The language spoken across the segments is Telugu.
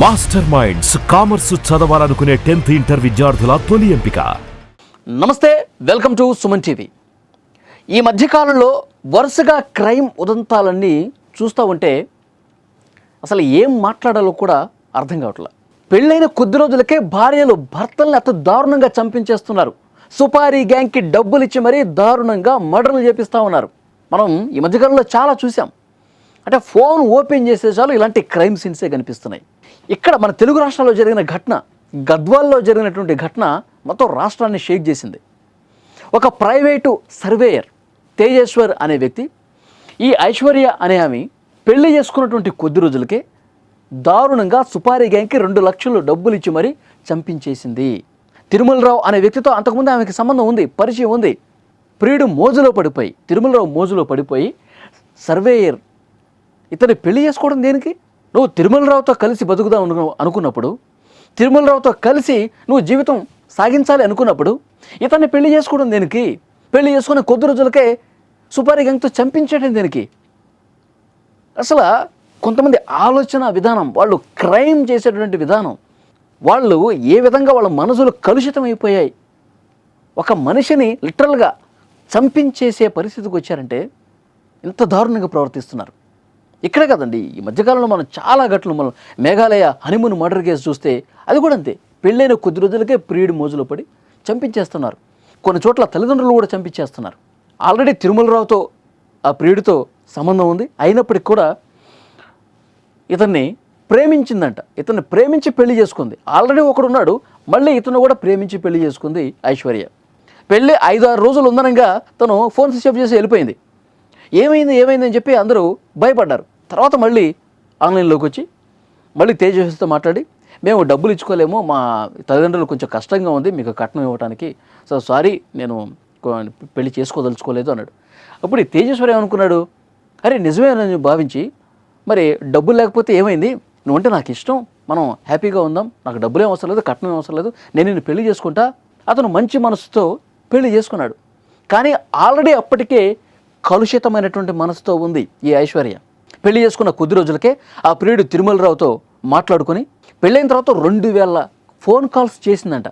మాస్టర్ మైండ్స్ కామర్స్ చదవాలనుకునే టెన్త్ ఇంటర్ విద్యార్థుల తొలి ఎంపిక. నమస్తే వెల్కమ్ టు సుమన్ టీవీ. ఈ మధ్యకాలంలో వరుసగా క్రైమ్ ఉదంతాలన్నీ చూస్తూ ఉంటే అసలు ఏం మాట్లాడాలో కూడా అర్థం కావట్లేదు పెళ్ళైన కొద్ది రోజులకే భార్యలు భర్తల్ని అత దారుణంగా చంపించేస్తున్నారు. సుపారీ గ్యాంగ్కి డబ్బులు ఇచ్చి మరీ దారుణంగా మర్డర్లు చేపిస్తూ ఉన్నారు. మనం ఈ మధ్యకాలంలో చాలా చూసాం అంటే ఫోన్ ఓపెన్ చేసే చాలు ఇలాంటి క్రైమ్ సీన్సే కనిపిస్తున్నాయి. ఇక్కడ మన తెలుగు రాష్ట్రాల్లో జరిగిన ఘటన గద్వాల్లో జరిగినటువంటి ఘటన మొత్తం రాష్ట్రాన్ని షేక్ చేసింది. ఒక ప్రైవేటు సర్వేయర్ తేజేశ్వర్ అనే వ్యక్తి ఈ ఐశ్వర్య అనే ఆమె పెళ్ళి చేసుకున్నటువంటి కొద్ది రోజులకే దారుణంగా సుపారీ గ్యాంగ్కి రెండు లక్షలు డబ్బులు ఇచ్చి మరీ చంపించేసింది. తిరుమలరావు అనే వ్యక్తితో అంతకుముందు ఆమెకి సంబంధం ఉంది పరిచయం ఉంది. ప్రియుడు మోజులో పడిపోయి తిరుమలరావు మోజులో పడిపోయి సర్వేయర్ ఇతన్ని పెళ్ళి చేసుకోవడం దేనికి? నువ్వు తిరుమలరావుతో కలిసి బతుకుదాం అనుకున్నప్పుడు తిరుమలరావుతో కలిసి నువ్వు జీవితం సాగించాలి అనుకున్నప్పుడు ఇతన్ని పెళ్ళి చేసుకోవడం దేనికి? పెళ్ళి చేసుకున్న కొద్ది రోజులకే సుపారీ గంగతో చంపించడం దేనికి? అసలు కొంతమంది ఆలోచన విధానం వాళ్ళు క్రైమ్ చేసేటువంటి విధానం వాళ్ళు ఏ విధంగా వాళ్ళ మనసులు కలుషితం అయిపోయాయి? ఒక మనిషిని లిటరల్గా చంపించేసే పరిస్థితికి వచ్చారంటే ఇంత దారుణంగా ప్రవర్తిస్తున్నారు. ఇక్కడే కదండి. ఈ మధ్యకాలంలో మనం చాలా ఘటనలు మనం మేఘాలయ హనీమూన్ మర్డర్ కేసు చూస్తే అది కూడా అంతే. పెళ్ళైన కొద్ది రోజులకే ప్రియుడు మోజులో పడి చంపించేస్తున్నారు. కొన్ని చోట్ల తల్లిదండ్రులు కూడా చంపించేస్తున్నారు. ఆల్రెడీ తిరుమలరావుతో ఆ ప్రియుడితో సంబంధం ఉంది. అయినప్పటికి కూడా ఇతన్ని ప్రేమించిందంట. ఇతన్ని ప్రేమించి పెళ్ళి చేసుకుంది. ఆల్రెడీ ఒకడు ఉన్నాడు మళ్ళీ ఇతను కూడా ప్రేమించి పెళ్ళి చేసుకుంది ఐశ్వర్య. పెళ్ళి ఐదు ఆరు రోజులు ఉందనంగా తను ఫోన్ స్విచ్ ఆఫ్ చేసి వెళ్ళిపోయింది. ఏమైంది ఏమైంది అని చెప్పి అందరూ భయపడ్డారు. తర్వాత మళ్ళీ ఆన్లైన్లోకి వచ్చి మళ్ళీ తేజస్వితో మాట్లాడి మేము డబ్బులు ఇచ్చుకోలేము మా తల్లిదండ్రులు కొంచెం కష్టంగా ఉంది మీకు కట్నం ఇవ్వడానికి సో సారీ నేను పెళ్ళి చేసుకోదలుచుకోలేదు అన్నాడు. అప్పుడు ఈ తేజేశ్వరి ఏమనుకున్నాడు? అరే నిజమేనని భావించి మరి డబ్బులు లేకపోతే ఏమైంది? నువ్వంటే నాకు ఇష్టం మనం హ్యాపీగా ఉందాం నాకు డబ్బులు ఏం అవసరం లేదు కట్నం అవసరం లేదు నేను నిన్ను పెళ్ళి చేసుకుంటా అతను మంచి మనసుతో పెళ్ళి చేసుకున్నాడు. కానీ ఆల్రెడీ అప్పటికే కలుషితమైనటువంటి మనసుతో ఉంది ఈ ఐశ్వర్య. పెళ్ళి చేసుకున్న కొద్ది రోజులకే ఆ ప్రియుడు తిరుమలరావుతో మాట్లాడుకొని పెళ్ళైన తర్వాత రెండు వేల ఫోన్ కాల్స్ చేసిందంట.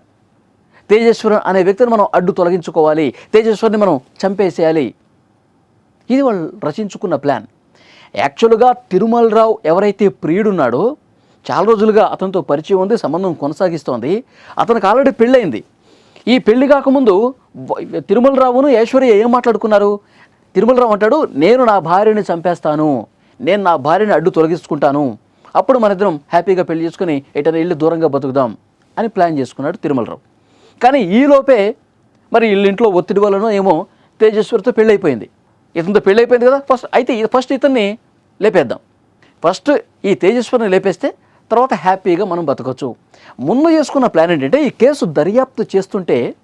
తేజేశ్వరన్ అనే వ్యక్తిని మనం అడ్డు తొలగించుకోవాలి తేజేశ్వరిని మనం చంపేసేయాలి. ఇది వాళ్ళు రచించుకున్న ప్లాన్. యాక్చువల్గా తిరుమలరావు ఎవరైతే ప్రియుడున్నాడో చాలా రోజులుగా అతనితో పరిచయం ఉంది సంబంధం కొనసాగిస్తోంది. అతనికి ఆల్రెడీ పెళ్ళయింది. ఈ పెళ్ళి కాకముందు తిరుమలరావును ఐశ్వర్య ఏం మాట్లాడుకున్నారు? తిరుమలరావు అంటాడు నేను నా భార్యని చంపేస్తాను. నేను నా భార్యని అడ్డు తొలగించుకుంటాను. అప్పుడు మన ఇద్దరం హ్యాపీగా పెళ్ళి చేసుకుని ఎటైనా ఇల్లు దూరంగా బతుకుదాం అని ప్లాన్ చేసుకున్నాడు తిరుమలరావు. కానీ ఈలోపే మరి వీళ్ళింట్లో ఒత్తిడి వలన ఏమో తేజేశ్వరితో పెళ్ళైపోయింది. ఇతనితో పెళ్ళైపోయింది కదా? ఫస్ట్ అయితే ఫస్ట్ ఇతన్ని లేపేద్దాం. ఫస్ట్ ఈ తేజస్వరిని లేపేస్తే తర్వాత హ్యాపీగా మనం బతకచ్చు. ముందు చేసుకున్న ప్లాన్ ఏంటంటే ఈ కేసు దర్యాప్తు చేస్తుంటే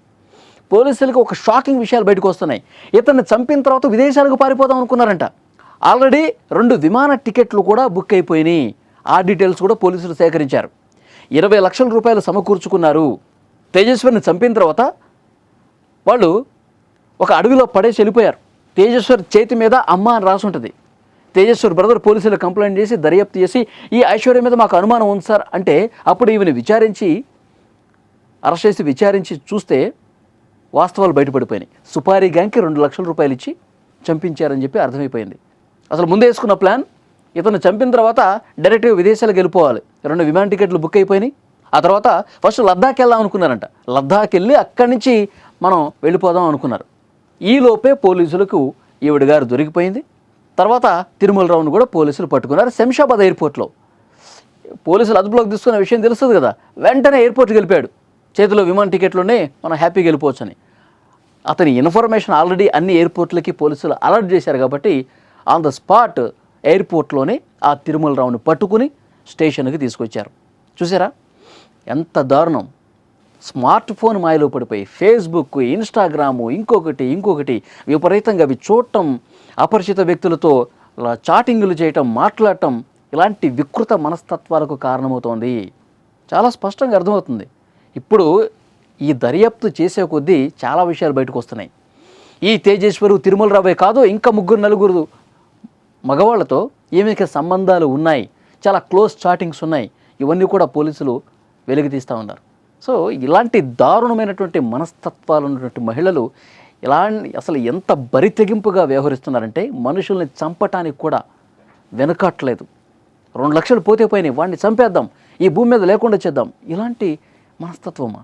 పోలీసులకు ఒక షాకింగ్ విషయాలు బయటకు వస్తున్నాయి. ఇతన్ని చంపిన తర్వాత విదేశాలకు పారిపోదాం అనుకున్నారంట. ఆల్రెడీ రెండు విమాన టికెట్లు కూడా బుక్ అయిపోయినాయి. ఆ డీటెయిల్స్ కూడా పోలీసులు సేకరించారు. ఇరవై లక్షల రూపాయలు సమకూర్చుకున్నారు. తేజస్వరిని చంపిన తర్వాత వాళ్ళు ఒక అడవిలో పడేసి వెళ్ళిపోయారు. తేజేశ్వర్ చేతి మీద అమ్మ అని రాసి ఉంటుంది. తేజేశ్వర్ బ్రదర్ పోలీసులు కంప్లైంట్ చేసి దర్యాప్తు చేసి ఈ ఐశ్వర్య మీద మాకు అనుమానం ఉంది సార్. అంటే అప్పుడు ఈమెను విచారించి అరెస్ట్ చేసి విచారించి చూస్తే వాస్తవాలు బయటపడిపోయినాయి. సుపారీ గ్యాంగ్కి రెండు లక్షల రూపాయలు ఇచ్చి చంపించారని చెప్పి అర్థమైపోయింది. అసలు ముందే వేసుకున్న ప్లాన్ ఇతను చంపిన తర్వాత డైరెక్ట్గా విదేశాలకు వెళ్ళిపోవాలి. రెండు విమాన టికెట్లు బుక్ అయిపోయినాయి. ఆ తర్వాత ఫస్ట్ లద్దాఖ్ వెళ్దాం అనుకున్నారంట. లద్దాఖ్ వెళ్ళి అక్కడి నుంచి మనం వెళ్ళిపోదాం అనుకున్నారు. ఈలోపే పోలీసులకు ఈవిడ గారు దొరికిపోయింది. తర్వాత తిరుమలరావును కూడా పోలీసులు పట్టుకున్నారు శంషాబాద్ ఎయిర్పోర్ట్లో. పోలీసులు అదుపులోకి తీసుకున్న విషయం తెలుస్తుంది కదా. వెంటనే ఎయిర్పోర్ట్కి వెళ్ళిపోయాడు. చేతిలో విమాన టికెట్లోనే మనం హ్యాపీగా వెళ్ళిపోవచ్చు అని అతని ఇన్ఫర్మేషన్ ఆల్రెడీ అన్ని ఎయిర్పోర్ట్లకి పోలీసులు అలర్ట్ చేశారు కాబట్టి ఆన్ ద స్పాట్ ఎయిర్పోర్ట్లోనే ఆ తిరుమల రావుని పట్టుకుని స్టేషన్కి తీసుకొచ్చారు. చూసారా? ఎంత దారుణం. స్మార్ట్ ఫోన్ మాయలో పడిపోయి ఫేస్బుక్ ఇన్స్టాగ్రాము ఇంకొకటి ఇంకొకటి విపరీతంగా అవి చూడటం అపరిచిత వ్యక్తులతో చాటింగులు చేయటం మాట్లాడటం ఇలాంటి వికృత మనస్తత్వాలకు కారణమవుతోంది. చాలా స్పష్టంగా అర్థమవుతుంది. ఇప్పుడు ఈ దర్యాప్తు చేసే కొద్దీ చాలా విషయాలు బయటకు వస్తున్నాయి. ఈ తేజేశ్వరు తిరుమల రావే కాదు ఇంకా ముగ్గురు నలుగురు మగవాళ్ళతో ఈమెకి సంబంధాలు ఉన్నాయి? చాలా క్లోజ్ చాటింగ్స్ ఉన్నాయి. ఇవన్నీ కూడా పోలీసులు వెలుగు తీస్తూ ఉన్నారు. సో ఇలాంటి దారుణమైనటువంటి మనస్తత్వాలు ఉన్నటువంటి మహిళలు ఇలా అసలు ఎంత బరితెగింపుగా వ్యవహరిస్తున్నారంటే మనుషుల్ని చంపటానికి కూడా వెనకట్లేదు. రెండు లక్షలు పోతే పోయినాయి వాడిని చంపేద్దాం ఈ భూమి మీద లేకుండా చేద్దాం. ఇలాంటి మనస్తత్వమా?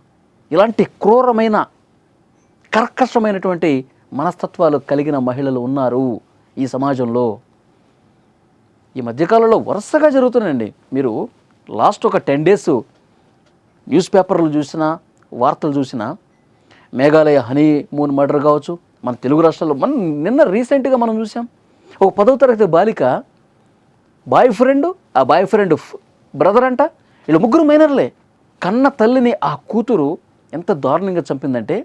ఇలాంటి క్రూరమైన కర్కశమైనటువంటి మనస్తత్వాలు కలిగిన మహిళలు ఉన్నారు ఈ సమాజంలో. ఈ మధ్యకాలంలో వరుసగా జరుగుతున్నాయండి. మీరు లాస్ట్ ఒక టెన్ డేస్ న్యూస్ పేపర్లు చూసినా వార్తలు చూసినా మేఘాలయ హనీ మూన్ మర్డర్ కావచ్చు మన తెలుగు రాష్ట్రాల్లో మనం నిన్న రీసెంట్గా మనం చూసాం. ఒక పదవ తరగతి బాలిక బాయ్ ఫ్రెండ్ ఆ బాయ్ ఫ్రెండ్ బ్రదర్ అంట వీళ్ళు ముగ్గురు మైనర్లే. కన్న తల్లిని ఆ కూతురు ఎంత దారుణంగా చంపిందంటే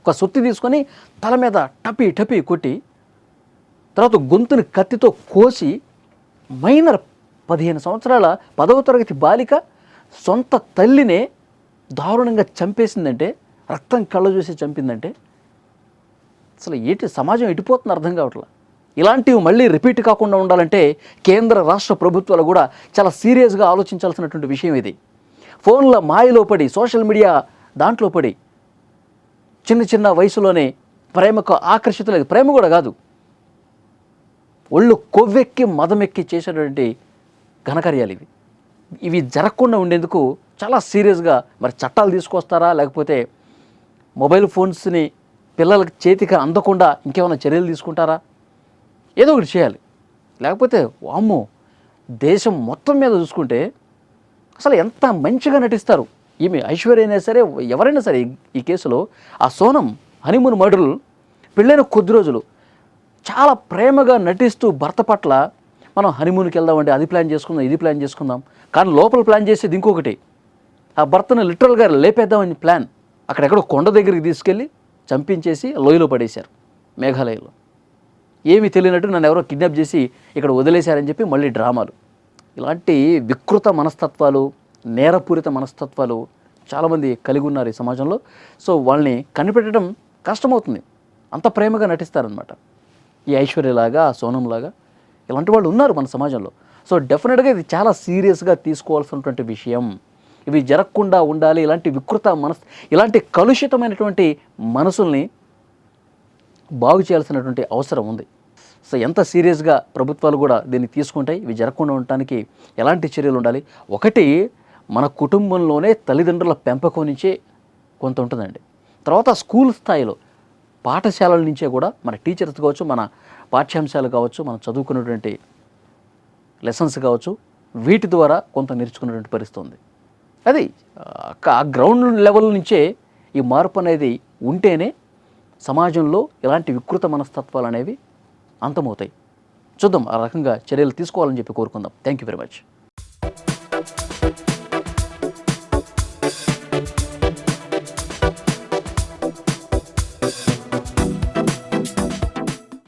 ఒక సుత్తి తీసుకొని తల మీద టపి టపి కొట్టి తర్వాత గొంతుని కత్తితో కోసి మైనర్ పదిహేను సంవత్సరాల పదవ తరగతి బాలిక సొంత తల్లినే దారుణంగా చంపేసిందంటే రక్తం కళ్ళ చూసి చంపిందంటే అసలు ఏంటి సమాజం ఎటుపోతుంది అర్థం కావట్లా? ఇలాంటివి మళ్ళీ రిపీట్ కాకుండా ఉండాలంటే కేంద్ర రాష్ట్ర ప్రభుత్వాలు కూడా చాలా సీరియస్గా ఆలోచించాల్సినటువంటి విషయం ఇది. ఫోన్ల మాయలో పడి సోషల్ మీడియా దాంట్లో పడి చిన్న చిన్న వయసులోనే ప్రేమకు ఆకర్షితులేదు ప్రేమ కూడా కాదు. ఒళ్ళు కొవ్వెక్కి మదమెక్కి చేసినటువంటి ఘనకార్యాలు ఇవి. ఇవి జరగకుండా ఉండేందుకు చాలా సీరియస్గా మరి చట్టాలు తీసుకొస్తారా? లేకపోతే మొబైల్ ఫోన్స్ని పిల్లలకి చేతికి అందకుండా ఇంకేమైనా చర్యలు తీసుకుంటారా? ఏదో ఒకటి చేయాలి. లేకపోతే వామ్మో దేశం మొత్తం మీద చూసుకుంటే అసలు ఎంత మంచిగా నటిస్తారు? ఈమె ఐశ్వర్య అయినా సరే ఎవరైనా సరే ఈ- ఈ కేసులో ఆ సోనం హనీమూన్ మర్డర్లు పెళ్ళైన కొద్ది రోజులు చాలా ప్రేమగా నటిస్తూ భర్త పట్ల మనం హనీమూన్కి వెళ్దామంటే అది ప్లాన్ చేసుకుందాం ఇది ప్లాన్ చేసుకుందాం. కానీ లోపల ప్లాన్ చేసేది ఇంకొకటి. ఆ భర్తను లిటరల్గా లేపేద్దామని ప్లాన్ అక్కడెక్కడో కొండ దగ్గరికి తీసుకెళ్ళి చంపించేసి లోయలో పడేశారు మేఘాలయలో. ఏమీ తెలియనట్టు నన్ను ఎవరో కిడ్నాప్ చేసి ఇక్కడ వదిలేశారని చెప్పి మళ్ళీ డ్రామాలు. ఇలాంటి వికృత మనస్తత్వాలు నేరపూరిత మనస్తత్వాలు చాలామంది కలిగి ఉన్నారు ఈ సమాజంలో. సో వాళ్ళని కనిపెట్టడం కష్టమవుతుంది. అంత ప్రేమగా నటిస్తారనమాట ఈ ఐశ్వర్యలాగా సోనంలాగా ఇలాంటి వాళ్ళు ఉన్నారు మన సమాజంలో. సో డెఫినెట్గా ఇది చాలా సీరియస్గా తీసుకోవాల్సినటువంటి విషయం. ఇవి జరగకుండా ఉండాలి. ఇలాంటి వికృత మనస్ ఇలాంటి కలుషితమైనటువంటి మనసుల్ని బాగు చేయాల్సినటువంటి అవసరం ఉంది. సో ఎంత సీరియస్గా ప్రభుత్వాలు కూడా దీన్ని తీసుకుంటాయి ఇవి జరగకుండా ఉండటానికి ఎలాంటి చర్యలు ఉండాలి? ఒకటి మన కుటుంబంలోనే తల్లిదండ్రుల పెంపకం నుంచే కొంత ఉంటుందండి. తర్వాత స్కూల్ స్థాయిలో పాఠశాలల నుంచే కూడా మన టీచర్స్ కావచ్చు మన పాఠ్యాంశాలు కావచ్చు మనం చదువుకున్నటువంటి లెసన్స్ కావచ్చు వీటి ద్వారా కొంత నేర్చుకున్నటువంటి పరిస్థితి ఉంది. అది ఆ- గ్రౌండ్ లెవెల్ నుంచే ఈ మార్పు అనేది ఉంటేనే సమాజంలో ఇలాంటి వికృత మనస్తత్వాలు అనేవి అంతమవుతాయి. చూద్దాం ఆ రకంగా చర్యలు తీసుకోవాలని చెప్పి కోరుకుందాం. Thank you very much